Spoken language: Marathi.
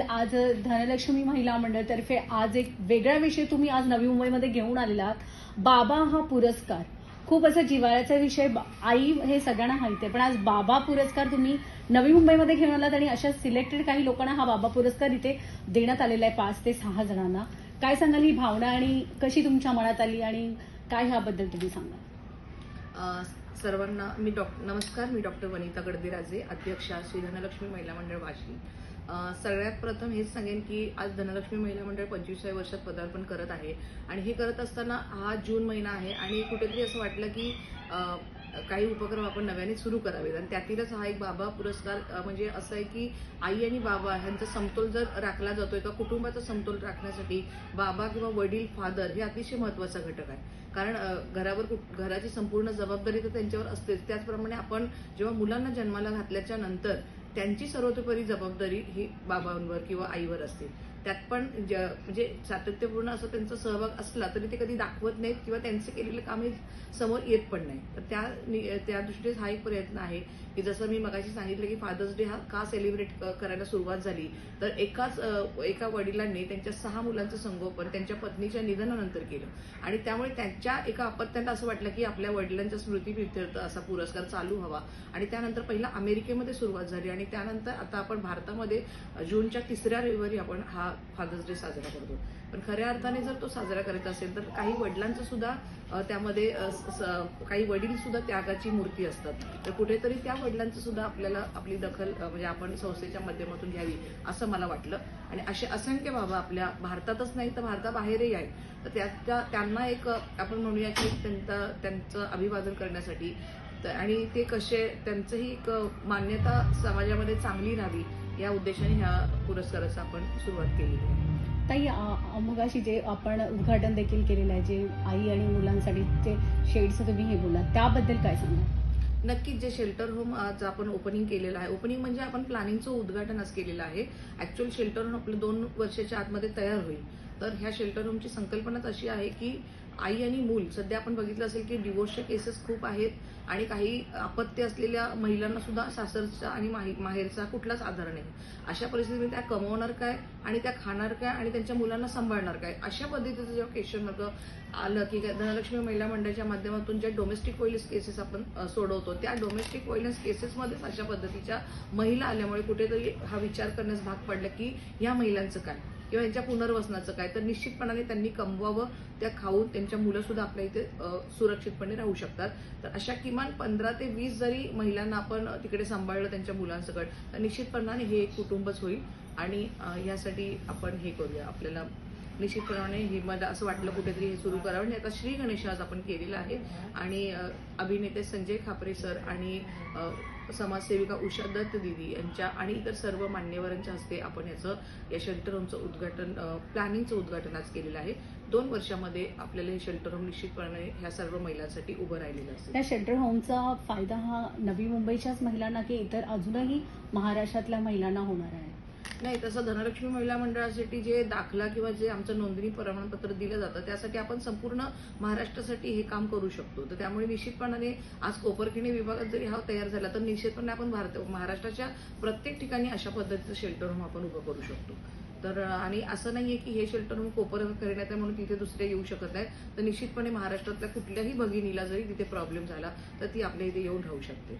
आज धनलक्ष्मी महिला मंडळतर्फे आज एक वेगळा विषय तुम्ही आज नवी मुंबईमध्ये घेऊन आलेला आहात. बाबा हा पुरस्कार. खूप असा जिव्हाळ्याचा विषय आई हे सगळ्यांना माहिती आहे पण आज बाबा पुरस्कार तुम्ही नवी मुंबईमध्ये घेऊन आलात आणि अशा सिलेक्टेड काही लोकांना हा बाबा पुरस्कार इथे देण्यात आलेला आहे पाच ते सहा जणांना. काय सांगाल ही भावना आणि कशी तुमच्या मनात आली आणि काय ह्याबद्दल तुम्ही सांगा सर्वांना मी डॉक्टर नमस्कार मी डॉक्टर वनिता गडदेराजे अध्यक्षा श्री धनलक्ष्मी महिला मंडळ वाशी. सगळ्यात प्रथम हेच सांगेन की आज धनलक्ष्मी महिला मंडळ पंचवीसाव्या वर्षात पदार्पण करत आहे. आणि हे करत असताना हा जून महिना आहे आणि कुठेतरी असं वाटलं की काही उपक्रम आपण नव्याने सुरू करावेत. आणि त्यातीलच हा एक बाबा पुरस्कार म्हणजे असं आहे की आई आणि बाबा ह्यांचा समतोल जर राखला जातोय का कुटुंबाचा समतोल राखण्यासाठी बाबा किंवा वडील फादर हे अतिशय महत्त्वाचा घटक आहे. कारण घरावर कुठ- घराची संपूर्ण जबाबदारी तर त्यांच्यावर असतेच. त्याचप्रमाणे आपण जेव्हा मुलांना जन्माला घातल्याच्या नंतर त्यांची सर्वतोपरी जबाबदारी ही बाबांवर किंवा आईवर असते. त्यात पण ज- म्हणजे सातत्यपूर्ण असं त्यांचा सहभाग असला तरी ते कधी दाखवत नाहीत किंवा त्यांचे केलेले काम हे समोर येत पण नाही. तर त्या नि- त्या दृष्टीने हा एक प्रयत्न आहे की जसं मी मगाशी सांगितलं की फादर्स डे हा का सेलिब्रेट करायला सुरुवात झाली तर एकाच एका वडिलांनी त्यांच्या सहा मुलांचं संगोपन त्यांच्या पत्नीच्या निधनानंतर केलं. आणि त्यामुळे त्यांच्या एका अपत्यांना असं वाटलं की आपल्या वडिलांच्या स्मृतीप्रित्यर्थ असा पुरस्कार चालू हवा. आणि त्यानंतर पहिला अमेरिकेमध्ये सुरुवात झाली आणि त्यानंतर आता आपण भारतामध्ये जूनच्या तिसऱ्या रविवारी आपण हा फादर्स डे साजरा करतो. पण खऱ्या अर्थाने जर तो साजरा करायचा असेल तर काही वडिलांचं सुद्धा त्यामध्ये स- काही वडील सुद्धा त्यागाची मूर्ती असतात. तर कुठेतरी त्या वडिलांचं सुद्धा आपल्याला आपली दखल म्हणजे आपण संस्थेच्या माध्यमातून घ्यावी असं मला वाटलं. आणि असे असंख्य बाबा आपल्या भारतातच नाही तर भारताबाहेरही आहेत. तर त्या त्यांना एक आपण म्हणूया की त्यांचं त्यांचं अभिवादन करण्यासाठी. आणि ते कसे त्यांचंही एक मान्यता समाजामध्ये चांगली राहावी या उद्देशाने ह्या पुरस्काराचं आपण सुरुवात केलेली आहे. ताई मग अशी जे आपण उद्घाटन देखील केलेलं आहे जे आई आणि मुलांसाठी जे शेड्सचं तुम्ही हे बोललात त्याबद्दल काय सांगा नक्कीच जे शेल्टर होम आज आपण ओपनिंग केलेलं आहे ओपनिंग म्हणजे आपण प्लॅनिंगचं उद्घाटन आज केलेलं आहे. ऍक्च्युअल शेल्टर होम आपलं दोन वर्षाच्या आतमध्ये तयार होईल. तर ह्या शेल्टर होमची संकल्पनाच अशी आहे की आई आणि मूल. सध्या आपण बघितलं असेल की डिवोर्सचे केसेस खूप आहेत आणि काही अपत्य असलेल्या महिलांना सुद्धा सासरचा आणि माही- माहेरचा कुठलाच आधार नाही. अशा परिस्थितीमध्ये त्या कमवणार काय आणि त्या खाणार काय आणि त्यांच्या मुलांना सांभाळणार काय? अशा पद्धतीचं जेव्हा क्वेश्चन होतं आलं की धनलक्ष्मी महिला मंडळाच्या माध्यमातून ज्या डोमेस्टिक व्हायलन्स केसेस आपण सोडवतो त्या डोमेस्टिक व्हायलन्स केसेसमध्येच अशा पद्धतीच्या महिला आल्यामुळे कुठेतरी हा विचार करण्यास भाग पडला की या महिलांचं काय? किंवा यांच्या पुनर्वसनाचं काय तर निश्चितपणाने त्यांनी कमवावं त्या खाऊन त्यांच्या मुलं सुद्धा आपल्या इथे सुरक्षितपणे राहू शकतात. तर अशा किमान पंधरा ते वीस जरी महिलांना आपण तिकडे सांभाळलं त्यांच्या मुलांसकट तर निश्चितपणाने हे एक कुटुंबच होईल. आणि यासाठी आपण हे करूया. आपल्याला निश्चितपणाने हे मला असं वाटलं कुठेतरी हे सुरू करावं. आणि आता श्री गणेश आज आपण केलेला आहे. आणि अभिनेते संजय खापरे सर आणि समाजसेविका उषा दत्त दिदी यांच्या आणि इतर सर्व मान्यवरांच्या हस्ते आपण याचं या शेल्टर होमचं उद्घाटन प्लॅनिंगचं उद्घाटन आज केलेलं आहे. दोन वर्षामध्ये आपल्याला हे शेल्टर होम निश्चितपणे ह्या सर्व महिलांसाठी उभं राहिलेलं असेल. त्या शेल्टर होमचा फायदा हा नवी मुंबईच्याच महिलांना की इतर अजूनही महाराष्ट्रातल्या महिलांना होणार आहे? नाही तसं धनलक्ष्मी महिला मंडळासाठी जे दाखला किंवा जे आमचं नोंदणी प्रमाणपत्र दिलं जातं त्यासाठी आपण संपूर्ण महाराष्ट्रासाठी हे काम करू शकतो. तर त्यामुळे निश्चितपणाने आज कोपरखिणी विभागात जरी हा तयार झाला तर निश्चितपणे आपण भारत महाराष्ट्राच्या प्रत्येक ठिकाणी अशा पद्धतीचं शेल्टर होम आपण उभं करू शकतो. तर आणि असं नाहीये की हे शेल्टर होम कोपर करण्यात आहे म्हणून तिथे दुसरे येऊ शकत नाही तर निश्चितपणे महाराष्ट्रातल्या कुठल्याही भगिनीला जरी तिथे प्रॉब्लेम झाला तर ती आपल्या इथे येऊन राहू शकते.